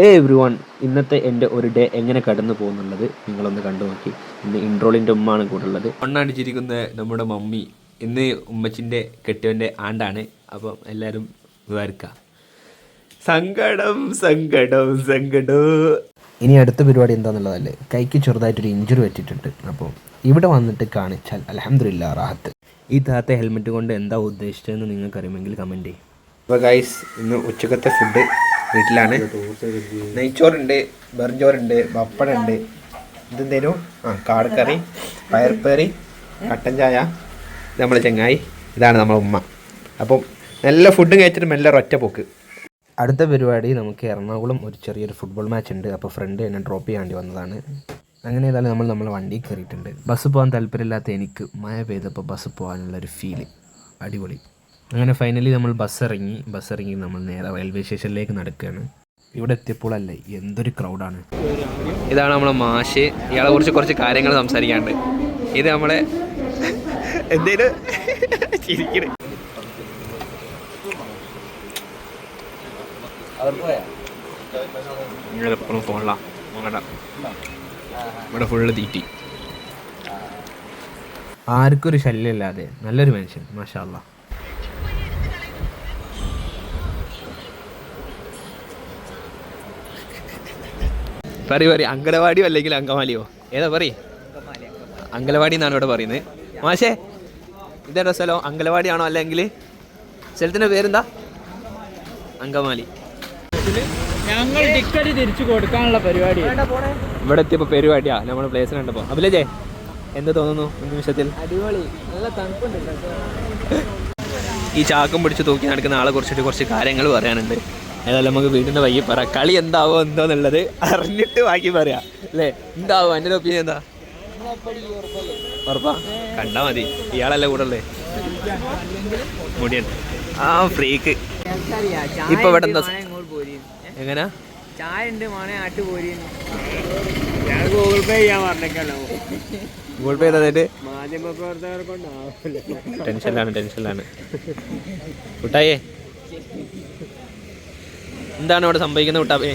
ഹേ every one ഇന്നത്തെ എന്റെ ഒരു ഡേ എങ്ങനെ കടന്നു പോകുന്നുള്ളത് നിങ്ങളൊന്ന് കണ്ടു നോക്കി. ഇന്ന് ഇൻട്രോളിന്റെ ഉമ്മാണ് കൂടുള്ളത് മണ്ണടിച്ചിരിക്കുന്ന നമ്മുടെ മമ്മി ഇന്ന് ഉമ്മച്ചിന്റെ കെട്ടിയവന്റെ ആണ്ടാണ്. അപ്പം എല്ലാവരും വിചാരിക്കാം സങ്കടം സങ്കടം സങ്കടം. ഇനി അടുത്ത പരിപാടി എന്താണെന്നുള്ളതല്ലേ കൈക്ക് ചെറുതായിട്ടൊരു ഇഞ്ചുറി പറ്റിയിട്ടുണ്ട്. അപ്പോൾ ഇവിടെ വന്നിട്ട് കാണിച്ചാൽ അലഹമില്ല റാഹത്ത്. ഈ താത്ത ഹെൽമെറ്റ് കൊണ്ട് എന്താ ഉദ്ദേശിച്ചതെന്ന് നിങ്ങൾക്കറിയുമെങ്കിൽ കമന്റ് ചെയ്യും. അപ്പോൾ ഗൈസ് ഇന്ന് ഉച്ചക്കത്തെ ഫുഡ് വീട്ടിലാണ്. നെയ്ച്ചോറുണ്ട് ബെർജോറുണ്ട് പപ്പടുണ്ട് ഇതെന്തേലും ആ കാടക്കറി പയർപ്പേറി കട്ടൻ ചായ നമ്മളെ ചെങ്ങായി. ഇതാണ് നമ്മളെ ഉമ്മ. അപ്പം നല്ല ഫുഡും കഴിച്ചിട്ട് മെല്ലെ ഒറ്റ പോക്ക്. അടുത്ത പരിപാടി നമുക്ക് എറണാകുളം ഒരു ചെറിയൊരു ഫുട്ബോൾ മാച്ച് ഉണ്ട്. അപ്പോൾ ഫ്രണ്ട് എന്നെ ഡ്രോപ്പ് ചെയ്യാണ്ടി വന്നതാണ്. അങ്ങനെ ഏതായാലും നമ്മൾ നമ്മളെ വണ്ടി കയറിയിട്ടുണ്ട്. ബസ് പോകാൻ താല്പര്യമില്ലാത്ത എനിക്ക് മഴ പെയ്തപ്പോൾ ബസ് പോകാനുള്ള ഒരു ഫീൽ അടിപൊളി. അങ്ങനെ ഫൈനലി നമ്മൾ ബസ് ഇറങ്ങി. ബസ് ഇറങ്ങി നമ്മൾ നേരെ റെയിൽവേ സ്റ്റേഷനിലേക്ക് നടക്കുകയാണ് ഇവിടെ എത്തിയപ്പോഴല്ലേ എന്തൊരു ക്രൗഡാണ് ഇതാണ് നമ്മളെ മാഷ്. ഇയാളെ കുറിച്ച് കുറച്ച് കാര്യങ്ങൾ സംസാരിക്കാണ്ട് ഇത് നമ്മളെ എന്തേലും ചിരിക്കണ്. നോക്കണ്ട. ഇവിടെ ഫുള്ള് തീറ്റി ആർക്കും ഒരു ശല്യമില്ലാതെ നല്ലൊരു മനുഷ്യൻ മാഷാല്ല പറ പറയും. അങ്കലവാടിയോ അല്ലെങ്കിൽ അങ്കമാലിയോ? ഏതാ പറയും? അങ്കലവാടി എന്നാണ് ഇവിടെ പറയുന്നത്. മാഷേ ഇതേടെ സ്ഥലം? അങ്കലവാടിയാണോ അല്ലെങ്കിൽ? സ്ഥലത്തിന്റെ പേരെന്താ? അങ്കമാലി. ഞങ്ങൾ ടിക്കറ്റ് തിരിച്ചു കൊടുക്കാനുള്ള പരിപാടി. ഇവിടെ എത്തിയപ്പോൾ പരിപാടിയാ. നമ്മൾ പ്ലേസിൽ കണ്ടപ്പോൾ അഭിലജേ എന്ത് തോന്നുന്നു ഈ നിമിഷത്തിൽ അടിപൊളി. നല്ല തണുപ്പുണ്ട് ഈ ചാക്കും പിടിച്ച് തൂക്കി നടക്കുന്ന ആളെ കുറിച്ചിട്ട് കുറച്ച് കാര്യങ്ങൾ പറയാനുണ്ട്. ഏതായാലും നമുക്ക് വീണ്ടും വയ്യ പറ. കളി എന്താവോ എന്തോന്നുള്ളത് അറിഞ്ഞിട്ട് ബാക്കി പറയാം. അല്ലേ? എന്താവോ? എന്റെ ഒപ്പീനിയൻ എന്താ? ഉറപ്പാ. കണ്ടാ മതി. ഇയാളല്ലേ കൂടെ ഉള്ളേ? മുടിയൻ ആ ഫ്രീക്ക് ഇപ്പൊ ഇവിടെ എന്താ എങ്ങനെ? ചായ ഉണ്ട് മോനെ ആട്ട് പോരി ഞാൻ ഗൂഗിൾ പേ ചെയ്യാൻ പറഞ്ഞേക്കല്ലോ ഗൂഗിൾ പേ തന്നിട്ട് മാധ്യമ പ്രവർത്തകർ കൊണ്ടാവില്ല ടെൻഷനിലാണ് ടെൻഷനിലാണ്. കുട്ടായേ എന്താണ് അവിടെ സംഭവിക്കുന്നത് കുട്ടാപ്പേ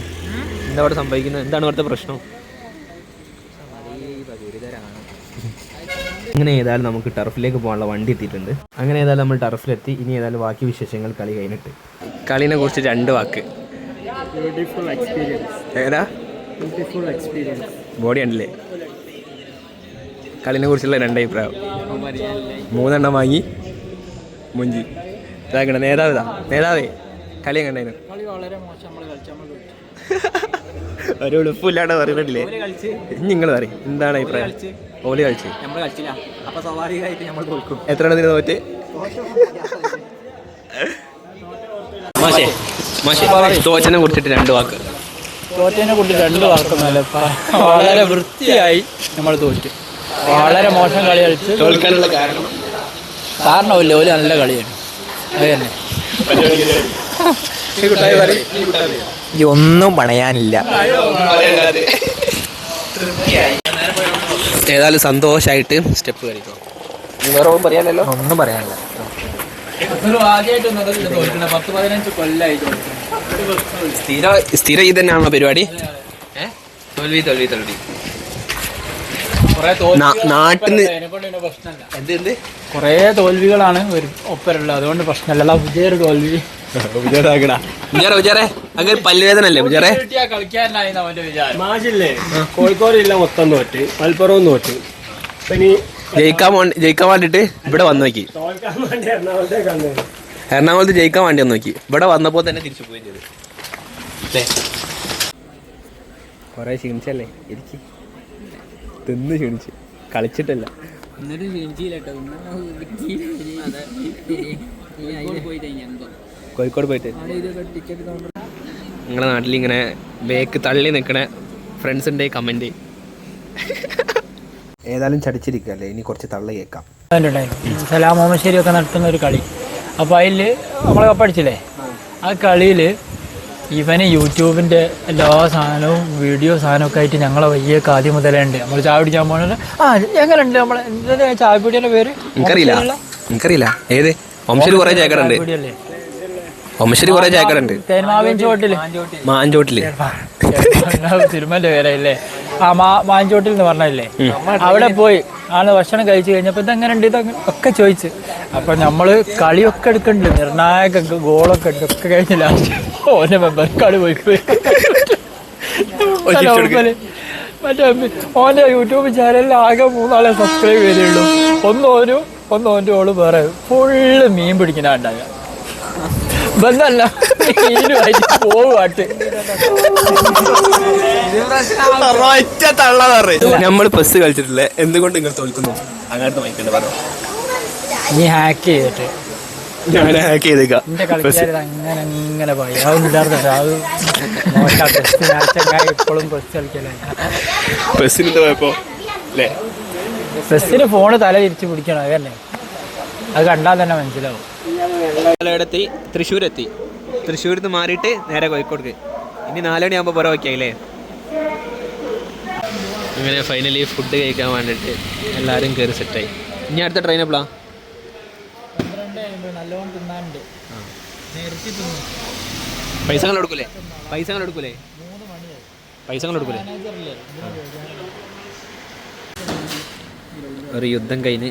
എന്താ അവിടെ സംഭവിക്കുന്നത്? എന്താണ് അവിടുത്തെ പ്രശ്നം? അങ്ങനെ ഏതായാലും നമുക്ക് ടർഫിലേക്ക് പോകാനുള്ള വണ്ടി എത്തിയിട്ടുണ്ട്. അങ്ങനെ ഏതായാലും നമ്മൾ ടർഫിലെത്തി ഇനി ഏതായാലും ബാക്കി വിശേഷങ്ങൾ കളി കഴിഞ്ഞിട്ട്. കളിനെ കുറിച്ച് രണ്ട് വാക്ക്. ബ്യൂട്ടിഫുൾ എക്സ്പീരിയൻസ് ഏതാ? ബ്യൂട്ടിഫുൾ എക്സ്പീരിയൻസ് ബോഡി ഉണ്ടല്ലേ? കളിനെ കുറിച്ചുള്ള രണ്ട് അഭിപ്രായം. മൂന്നെണ്ണം വാങ്ങി. മുഞ്ചി. ഇതാക്കണം നേതാവ് ഇതാ. നേതാവേ. കളി കണ്ടായിരുന്നു കളി വളരെ മോശം നമ്മൾ കളിച്ചു നമ്മൾ ഒരു ഉളുപ്പില്ലാണ്ട് പറയുന്നില്ലേ കളിച്ച്. നിങ്ങൾ പറയും എന്താണ് അഭിപ്രായം? ഓലി കളിച്ച്. എത്ര എണ്ണത്തിന് തോറ്റ്? മാഷേ മാഷേ തോച്ചനെ കുറിച്ചിട്ട് രണ്ട് വാക്ക്. തോറ്റതിനെ കുറിച്ച് രണ്ട് വാക്കൊന്നുമല്ല വളരെ വൃത്തിയായി നമ്മൾ തോറ്റു. വളരെ മോശം കളി കളിച്ച്. തോൽക്കാനുള്ള കാരണം? കാരണമില്ല ഓൽ നല്ല കളിയാണ്. അത് തന്നെ. ഈ ഒന്നും പണയാനില്ല. ഏതായാലും സന്തോഷായിട്ട് സ്റ്റെപ്പ് കളിക്കോ വേറെ ഒന്നും പറയാനല്ലോ ഒന്നും പറയാനില്ല. സ്ഥിര സ്ഥിര ഇത് തന്നെയാണോ പരിപാടി? തോൽവി തോൽവി തോൽവി. നാ- നാട്ടിന്ന് എന്ത് എന്ത്? കുറേ തോൽവികളാണ് ഒപ്പരുള്ളത് അതുകൊണ്ട് പ്രശ്നമല്ല. പുതിയൊരു തോൽവി. അങ്ങനെ പല്ലുവേദന അല്ലേ വിചാരം മാഷില്ലേ കോഴിക്കോട് ജില്ല മൊത്തം തോറ്റ് മലപ്പുറവും ഇനി ജയിക്കാൻ ജയിക്കാൻ വേണ്ടിട്ട് ഇവിടെ വന്നു നോക്കി എറണാകുളത്ത് ജയിക്കാൻ വേണ്ടി വന്നു നോക്കി ഇവിടെ വന്നപ്പോൾ തന്നെ തിരിച്ചു പോവുകയും ചെയ്തു അല്ലേ കുറെ ക്ഷീണിച്ചല്ലേ ഇരിക്ക് തിന്ന് ക്ഷീണിച്ച് കളിച്ചിട്ടല്ല എന്നിട്ട് ക്ഷീണിച്ചില്ല കേട്ടോ കോഴിക്കോട് പോയിട്ട്. നിങ്ങളുടെ നാട്ടിൽ ഇങ്ങനെ ബേക്ക് തള്ളി നിൽക്കണ ഫ്രണ്ട്സ് ഉണ്ട് കമന്റ് ഏതായാലും ചടിച്ചിരിക്കല്ലേ ഇനി കുറച്ച് തള്ളി കേൾക്കാം. സലാം ഓമശ്ശേരി ഒക്കെ നടത്തുന്ന ഒരു കളി. അപ്പോൾ അതിൽ നമ്മളെ കപ്പടിച്ചില്ലേ ആ കളിയിൽ ഇവന് യൂട്യൂബിന്റെ എല്ലാ സാധനവും വീഡിയോ സാധനമൊക്കെ ആയിട്ട് ഞങ്ങളെ വയ്യൊക്കെ ആദ്യം മുതലേ ഉണ്ട്. നമ്മൾ ചായ പിടിക്കാൻ പോകണല്ലോ ആ എങ്ങനെയുണ്ട് നമ്മളെ? എന്താ ചായ പിടിയുടെ പേര്? എനിക്കറിയില്ല. എനിക്കറിയില്ല. ഏത്? വംശയിൽ കുറേ ചേക്കറുണ്ട് പിടിയല്ലേ ഒമ്മശ്ശേരി കുറെ ചായക്കടുണ്ട് തേന്മാവിൻ ചോട്ടിൽ മാഞ്ചോട്ടിൽ പേരല്ലേ ആ മാ മാഞ്ചോട്ടിൽ എന്ന് പറഞ്ഞല്ലേ അവിടെ പോയി. ആൾ ഭക്ഷണം കഴിച്ചു കഴിഞ്ഞപ്പോ ഇതെങ്ങനെ ഉണ്ട് ഇതൊക്കെ ഒക്കെ ചോദിച്ച്. അപ്പൊ നമ്മൾ കളിയൊക്കെ എടുക്കണ്ട്. നിർണായക ഗോളൊക്കെ ഉണ്ട് ഒക്കെ കഴിഞ്ഞ ലാസ്റ്റ് ഓന്റെ മെമ്പർ കളി പോയി. പോയി മറ്റേ ഓന്റെ യൂട്യൂബ് ചാനലിൽ ആകെ മൂന്നാളെ സബ്സ്ക്രൈബ് ചെയ്തുള്ളൂ. ഒന്ന് ഓനും ഒന്ന് ഓന്റെ ഓൾ വേറെ. ഫുള്ള് മീൻ പിടിക്കുന്ന ഉണ്ടാകുക ബന്ധല്ല പോവാട്ട് നമ്മൾ കളിച്ചിട്ടില്ല? എന്തുകൊണ്ട് നിങ്ങൾ തോൽക്കുന്നു? അങ്ങനത്തെ മൈക്കുണ്ട് പറഞ്ഞു നീ ഹാക്ക് ചെയ്തിട്ട്. ഞാൻ ഹാക്ക് ചെയ്തേക്കാം. അങ്ങനെ അങ്ങനെ പോയി അത് ഇപ്പോഴും പോയപ്പോ അല്ലേ ഫോണ് തല തിരിച്ചു പിടിക്കണം അതന്നെ അത് കണ്ടാൽ തന്നെ മനസ്സിലാവും. എത്തി തൃശ്ശൂരെത്തി. തൃശ്ശൂരിൽ നിന്ന് മാറിയിട്ട് നേരെ കോഴിക്കോട് ഇനി നാലുമണിയാകുമ്പോൾ പുറ വയ്ക്കായില്ലേ? അങ്ങനെ ഫൈനലി ഫുഡ് കഴിക്കാൻ വേണ്ടിയിട്ട് എല്ലാവരും കയറി സെറ്റായി ഇനി അടുത്ത ട്രെയിൻ എപ്പോഴാ പൈസ എടുക്കൂലേ പൈസകൾ എടുക്കൂലേ പൈസകൾ എടുക്കൂലേ ഒരു യുദ്ധം കഴിഞ്ഞ്.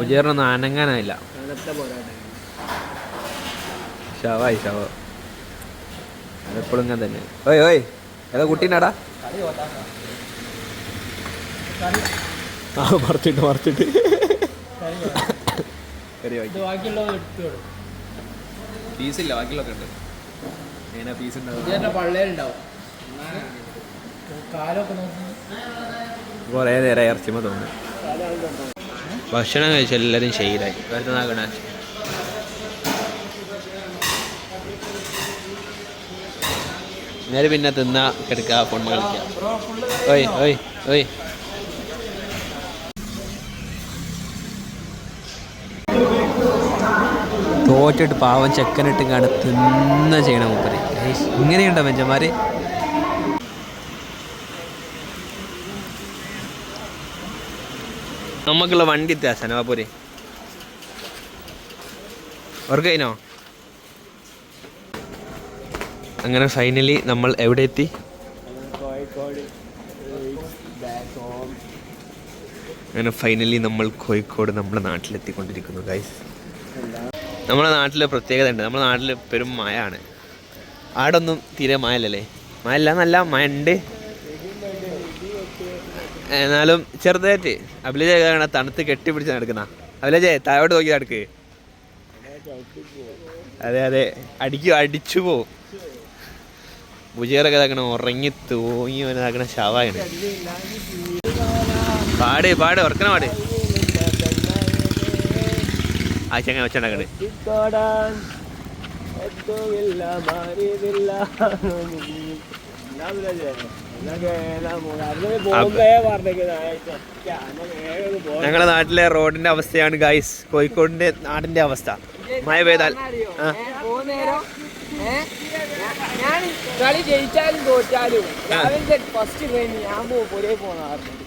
ഉജേറിനൊന്നും അനങ്ങാനായില്ല. ശവായി ശവ അതെപ്പോഴും ഇങ്ങനെ തന്നെ. ഓയ് ഓയ്. ഏതാ കുട്ടീനാടാ ആ മറിച്ചിട്ട് മറച്ചിട്ട്. ബാക്കിയുള്ളൊക്കെ ഉണ്ട്. ഏനാ ഉണ്ടാവും പള്ളേലുണ്ടാവും. കുറേ നേരം ഇറച്ചിമ തോന്നുന്നു. ഭക്ഷണം കഴിച്ച എല്ലാവരും ശൈലായി. വെറുതെ നേരെ പിന്നെ തിന്നാ കിടക്കുക ഫോൺ കളിക്കുക ഓയ് ഓയ് ഓയ്. തോറ്റിട്ട് പാവം ചെക്കനിട്ട് കാണാൻ തിന്ന ചെയ്യണം മൂപ്പര്. ഇങ്ങനെയുണ്ടോ മെഞ്ചന്മാര് നമുക്കുള്ള വണ്ടി എത്തിയാ പോരെ അവർക്ക് കഴിഞ്ഞോ അങ്ങനെ ഫൈനലി നമ്മൾ എവിടെ എത്തി? അങ്ങനെ ഫൈനലി നമ്മൾ കോഴിക്കോട് നമ്മുടെ നാട്ടിലെത്തിക്കൊണ്ടിരിക്കുന്നു ഗൈസ് നമ്മുടെ നാട്ടിലെ പ്രത്യേകത ഉണ്ട്. നമ്മുടെ നാട്ടിൽ പെരും മഴയാണ്. ആടൊന്നും തീരെ മായല്ലേ മഴയല്ല നല്ല മഴ ഉണ്ട് എന്നാലും ചെറുതായിട്ട്. അഭിലജ കാണാൻ തണുത്ത് കെട്ടിപ്പിടിച്ച് നടക്കുന്ന. അഭിലജെ താഴോട്ട് നോക്കി നടക്ക്. അതെ അതെ. അടിക്കും അടിച്ചു പോവും. ഭുജികളൊക്കെ ഇതാക്കണം ഉറങ്ങി തൂങ്ങി ഇതാക്കണ ശവാണ് പാട് പാട് ഉറക്കണ പാട്. ആ ചെങ്ങ വെച്ചുണ്ടാക്കണ്ട് ഞങ്ങളുടെ നാട്ടിലെ റോഡിന്റെ അവസ്ഥയാണ് ഗൈസ് കോഴിക്കോടിന്റെ നാടിന്റെ അവസ്ഥ. മഴ പെയ്താൽ.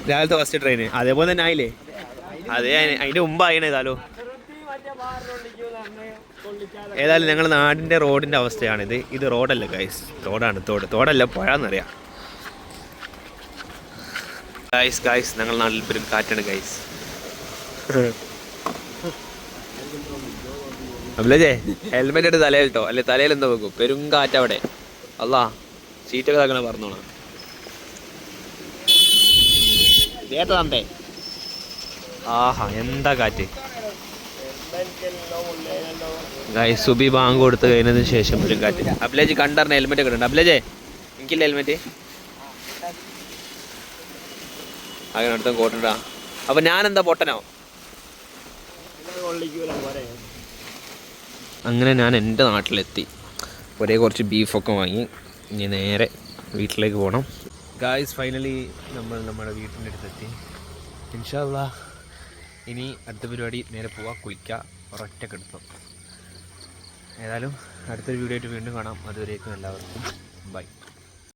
രാവിലത്തെ ഫസ്റ്റ് ട്രെയിൻ അതേപോലെ തന്നെ ആയില്ലേ? അതെ അതിന്റെ അതിന്റെ ആയിണേ ഏതാലോ. ഏതായാലും ഞങ്ങളുടെ നാടിന്റെ റോഡിന്റെ അവസ്ഥയാണിത്. ഇത് റോഡല്ല ഗൈസ് തോടാണ് തോട്. തോടല്ല പുഴന്നറിയാം ഗൈസ് ഗൈസ് ഞങ്ങൾ നാട്ടിൽ പെരും കാറ്റാണ് ഗൈസ് അഭിലജേ ഹെൽമെറ്റ് എടുത്ത് തലയിൽ കേട്ടോ അല്ലെ തലയിൽ എന്താ വെക്കും? പെരും കാറ്റ് അവിടെ. അല്ലാ സീറ്റൊക്കെ താക്കണ പറഞ്ഞോളാം. തന്തേ ആഹാ എന്താ കാറ്റ്? സുബി ബാങ്ക് കൊടുത്ത് കഴിഞ്ഞതിന് ശേഷം ഒരു കാറ്റ്. അഭിലേജ് കണ്ടറിഞ്ഞ ഹെൽമെറ്റ് ഒക്കെ ഉണ്ട് അഭിലേജേ എനിക്കില്ല ഹെൽമെറ്റ് അങ്ങനെ അടുത്ത കോട്ടണ്ടാ അപ്പൊ ഞാൻ എന്താ പൊട്ടനോ? അങ്ങനെ ഞാൻ എന്റെ നാട്ടിലെത്തി. ഒരേ കുറച്ച് ബീഫൊക്കെ വാങ്ങി. ഇനി നേരെ വീട്ടിലേക്ക് പോകണം ഗായ്സ് ഫൈനലി നമ്മൾ നമ്മുടെ വീട്ടിന്റെ അടുത്തെത്തി. ഇൻഷാല്ല ഇനി അടുത്ത പരിപാടി നേരെ പോവാം. കുളിക്കുക ഒരൊറ്റ കിടത്തം. ഏതായാലും അടുത്തൊരു വീഡിയോ ആയിട്ട് വീണ്ടും കാണാം. അതുവരേക്കും എല്ലാവർക്കും. ബൈ